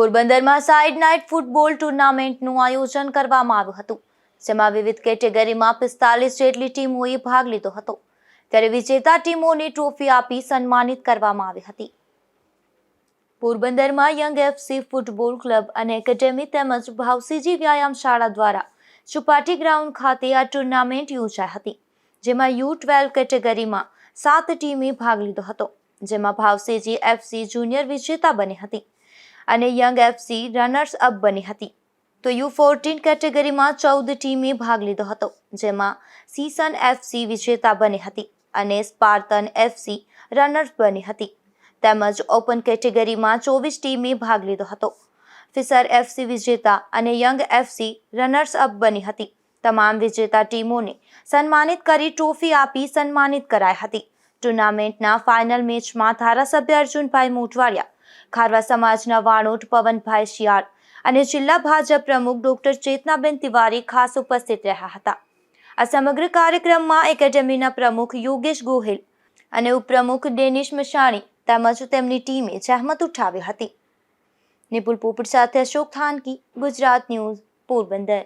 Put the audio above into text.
પોરબંદરમાં side night football ટુર્નામેન્ટનું આયોજન કરવામાં આવ્યું હતું, જેમાં વિવિધ કેટેગરીમાં પિસ્તાલીસ જેટલી ટીમોએ ભાગ લીધો હતો. ત્યારે વિજેતા ટીમોને ટ્રોફી આપી સન્માનિત કરવામાં આવી હતી. પોરબંદરમાં યંગ એફસી ફૂટબોલ ક્લબ અને એકેડેમી તેમજ ભાવસીજી વ્યાયામ શાળા દ્વારા છુપાટી ગ્રાઉન્ડ ખાતે આ ટુર્નામેન્ટ યોજાઈ હતી, જેમાં યુ ટ્વેલ્વ કેટેગરીમાં સાત ટીમે ભાગ લીધો હતો, જેમાં ભાવસીજી એફસી જુનિયર વિજેતા બની હતી. અને યંગ એફસી રનર્સ અપ બની હતી. તો યુ ફોર્ટીન કેટેગરીમાં ચૌદ ટીમે ભાગ લીધો હતો, જેમાં સીસન એફસી વિજેતા બની હતી અને સ્પાર્તન એફસી રનર્સ બની હતી. તેમજ ઓપન કેટેગરીમાં ચોવીસ ટીમે ભાગ લીધો હતો. ફિસર એફસી વિજેતા અને યંગ એફસી રનર્સ અપ બની હતી. તમામ વિજેતા ટીમોને સન્માનિત કરી ટ્રોફી આપી સન્માનિત કરાઈ હતી. ટુર્નામેન્ટના ફાઇનલ મેચમાં ધારાસભ્ય અર્જુનભાઈ મોટવાડિયા ખારવા સમાજના વાણોટ પવનભાઈ શિયાળ અને જિલ્લા ભાજપ પ્રમુખ ડોક્ટર ચેતનાબેન તિવારી ખાસ ઉપસ્થિત રહ્યા હતા. આ સમગ્ર કાર્યક્રમમાં એકેડેમીના પ્રમુખ યોગેશ ગોહિલ અને ઉપપ્રમુખ ડેનિશ મશાણી તેમજ તેમની ટીમે જહેમત ઉઠાવી હતી. નિપુલ પોપટ સાથે અશોક થાનકી, ગુજરાત ન્યૂઝ, પોરબંદર.